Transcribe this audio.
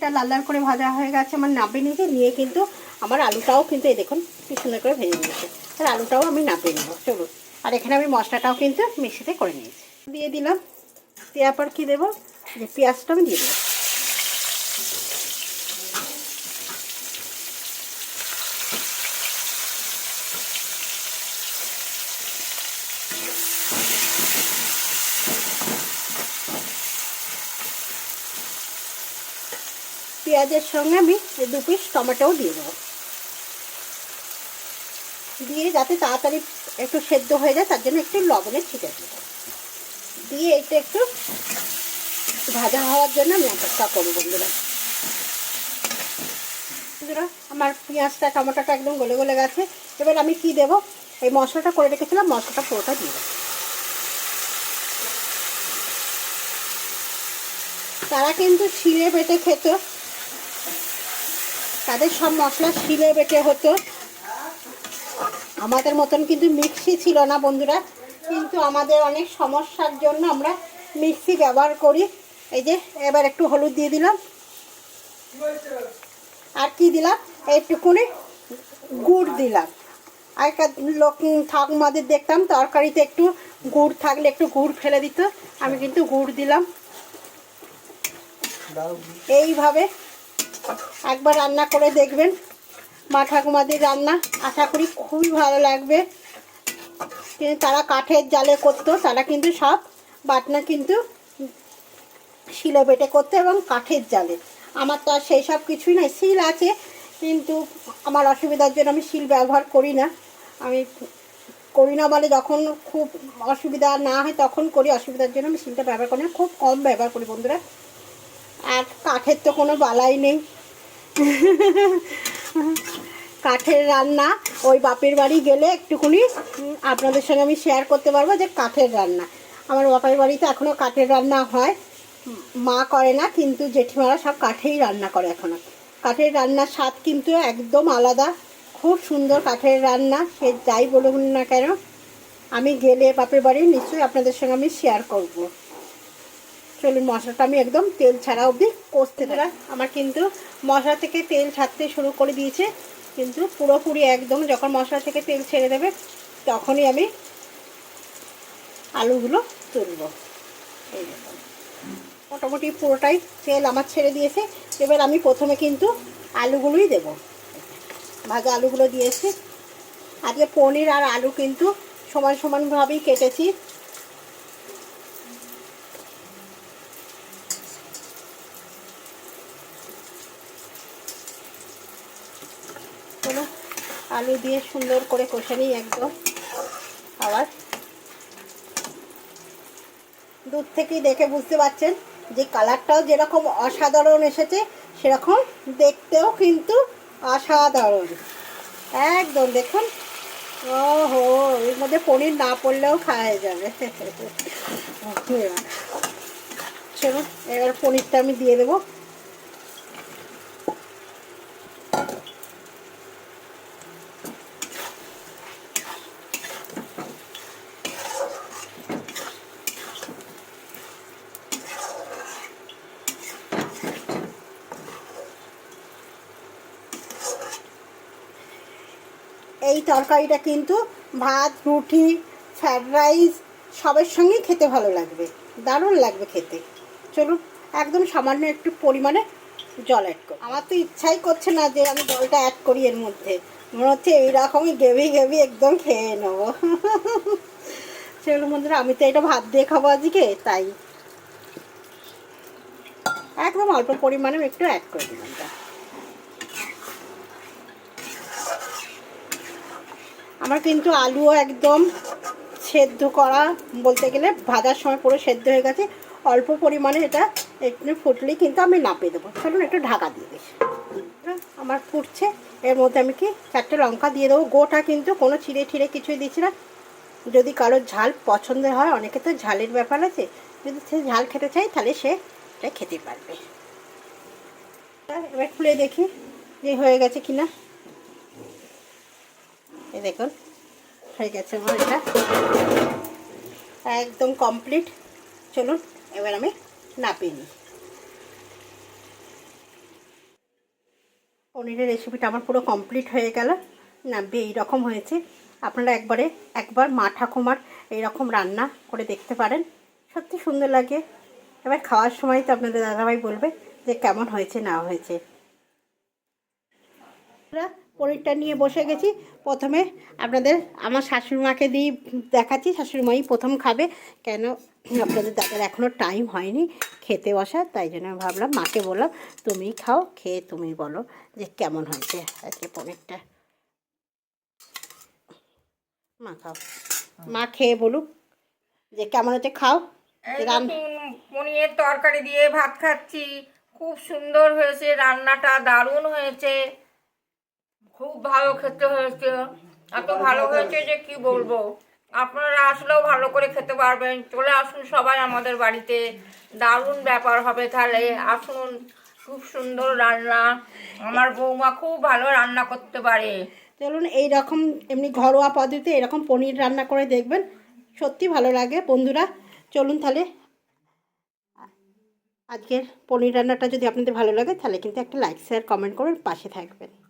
পনিরটা লাল লাল করে ভাজা হয়ে গেছে, আমার নাপে নিয়েছে নিয়ে কিন্তু আমার আলুটাও কিন্তু এই দেখুন কি সুন্দর করে ভেজে নিয়েছে। আর আলুটাও আমি নাপে নেব, চলুন। আর এখানে আমি মশলাটাও কিন্তু মিক্সিতে করে নিয়েছি। দিয়ে দিলাম, দেওয়ার পর কী দেবো? যে পেঁয়াজটা আমি দিয়ে দেবো পেঁয়াজের সঙ্গে আমি দু পিস টমেটোও দিয়ে দেবো। দিয়ে যাতে তাড়াতাড়ি একটু সেদ্ধ হয়ে যায়, তার জন্য একটু লবণের ছিটে দেবো। দিয়ে এটা একটু ভাজা হওয়ার জন্য আমি অপেক্ষা করব বন্ধুরা। বন্ধুরা, আমার পেঁয়াজটা, টমেটোটা একদম গলে গলে গেছে। এবার আমি কি দেবো? এই মশলাটা করে রেখেছিলাম, মশলাটা পুরোটা দিয়ে দেবো। তারা কিন্তু শিলে বেটে খেত। তাদের সব মশলা শিলে বেটে হতো। আমাদের মতন কিন্তু মিক্সি ছিল না বন্ধুরা, কিন্তু আমাদের অনেক সমস্যার জন্য আমরা মিক্সি ব্যবহার করি। এই যে, এবার একটু হলুদ দিয়ে দিলাম। আর কি দিলাম? একটুকুনি গুড় দিলাম। আগেকার লোক, ঠাকুমাদের দেখতাম, তরকারিতে একটু গুড় থাকলে একটু গুড় ফেলে দিত, আমি কিন্তু গুড় দিলাম। এইভাবে একবার রান্না করে দেখবেন। মা ঠাকুমাদের রান্না আশা করি খুবই ভালো লাগবে। কিন্তু তারা কাঠের জালে করতো, তারা কিন্তু সব বাটনা কিন্তু শিলে বেটে করতো এবং কাঠের জালে। আমার তো আর সেই সব কিছুই নাই, শিল আছে, কিন্তু আমার অসুবিধার জন্য আমি শিল ব্যবহার করি না। আমি করি না বলে যখন খুব অসুবিধা না হয় তখন করি, অসুবিধার জন্য আমি শিলটা ব্যবহার করি না, খুব কম ব্যবহার করি বন্ধুরা। আর কাঠের তো কোনো বালাই নেই। কাঠের রান্না, ওই বাপের বাড়ি গেলে একটুকুনি আপনাদের সঙ্গে আমি শেয়ার করতে পারব যে কাঠের রান্না। আমার বাপের বাড়িতে এখনও কাঠের রান্না হয়, মা করে না, কিন্তু জেঠিমারা সব কাঠেই রান্না করে এখনও কাঠের রান্নার স্বাদ কিন্তু একদম আলাদা। খুব সুন্দর কাঠের রান্না, সে যাই বলুন না কেন। আমি গেলে বাপের বাড়ি নিশ্চয়ই আপনাদের সঙ্গে আমি শেয়ার করব। চলুন, মশলাটা আমি একদম তেল ছাড়া অবধি কষতে থাকা। আমার কিন্তু মশলা থেকে তেল ছাড়তে শুরু করে দিয়েছে। কিন্তু পুরোপুরি একদম যখন মশলা থেকে তেল ছেড়ে দেবে, তখনই আমি আলুগুলো তুলব। মোটামুটি পুরোটাই তেল আমার ছেড়ে দিয়েছে। এবার আমি প্রথমে কিন্তু আলুগুলোই দেব। ভাজা আলুগুলো দিয়েছি। আজকে পনির আর আলু কিন্তু সমান সমানভাবেই কেটেছি কোনো আলু দিয়ে সুন্দর করে কষে নিই একদম। আবার দূর থেকেই দেখে বুঝতে পারছেন যে কালারটাও যেরকম অসাধারণ এসেছে, সেরকম দেখতেও কিন্তু অসাধারণ। একদম দেখুন, ওহো, এর মধ্যে পনির না পড়লেও খাওয়া যাবে। চলুন, এবার পনিরটা আমি দিয়ে দেবো। এই তরকারিটা কিন্তু ভাত, রুটি ফ্রায়েড রাইস সবের সঙ্গেই খেতে ভালো লাগবে, দারুণ লাগবে খেতে। চলুন, একদম সামান্য একটু পরিমাণে জল অ্যাড করি আমার তো ইচ্ছাই করছে না যে আমি জলটা অ্যাড করি এর মধ্যে। মনে হচ্ছে এইরকমই গেবি গেবি একদম খেয়ে নেব। চলুন বন্ধুরা, আমি তো এটা ভাত দিয়ে খাব আজকে, তাই। একদম অল্প পরিমাণে একটু অ্যাড করে দিলাম। আমার কিন্তু আলুও একদম সেদ্ধ করা বলতে গেলে ভাজার সময় পুরো সেদ্ধ হয়ে গেছে। অল্প পরিমাণে এটা একটু ফুটলেই কিন্তু আমি নাপিয়ে দেবো। চলুন একটু ঢাকা দিয়ে দিই আমার ফুটছে, এর মধ্যে আমি কি চারটে লঙ্কা দিয়ে দেবো। গোটা কিন্তু কোনো ছিঁড়ে ঠিড়ে কিছুই দিচ্ছি না। যদি কারোর ঝাল পছন্দের হয়, অনেকে তো ঝালের ব্যাপার আছে, যদি সে ঝাল খেতে চায়, তাহলে সে এটা খেতে পারবে। এবার খুলে দেখি যে হয়ে গেছে কিনা। এই দেখুন, হয়ে গেছে আমার এটা। একদম কমপ্লিট চলুন, এবার আমি নাপিয়ে নিই। পনিরের রেসিপিটা আমার পুরো কমপ্লিট হয়ে গেল। এই রকম হয়েছে। আপনারা একবারে, একবার মা ঠাকুমার এইরকম রান্না করে দেখতে পারেন। সত্যি সুন্দর লাগে। এবার খাওয়ার সময় তো আপনাদের দাদাভাই বলবে যে কেমন হয়েছে, না হয়েছে। পনিরটা নিয়ে বসে গেছি। প্রথমে আপনাদের আমার শাশুড়িমাকে দিয়ে দেখাচ্ছি শাশুড়িমাই প্রথম খাবে। কেন? আপনাদের দাদার এখনও টাইম হয়নি খেতে বসা তাই জন্য আমি ভাবলাম মাকে বললাম তুমি খাও খেয়ে তুমি বলো যে কেমন হয়েছে আজকে পনিরটা। মা খাও। মা খেয়ে বলুক যে কেমন হচ্ছে খাও। পনিরের তরকারি দিয়ে ভাত খাচ্ছি। খুব সুন্দর হয়েছে রান্নাটা দারুণ হয়েছে। খুব ভালো খেতে হয়েছে। এত ভালো হয়েছে যে কি বলব? আপনারা আসলেও ভালো করে খেতে পারবেন। চলে আসুন সবাই আমাদের বাড়িতে। দারুণ ব্যাপার হবে তাহলে। আসুন, খুব সুন্দর রান্না। আমার বৌমা খুব ভালো রান্না করতে পারে। চলুন এই রকম এমনি ঘরোয়া পদ্ধতিতে এরকম পনির রান্না করে দেখবেন। সত্যি ভালো লাগে বন্ধুরা। চলুন তাহলে, আজকের পনির রান্নাটা যদি আপনাদের ভালো লাগে তাহলে কিন্তু একটা লাইক, শেয়ার, কমেন্ট করুন পাশে থাকবেন।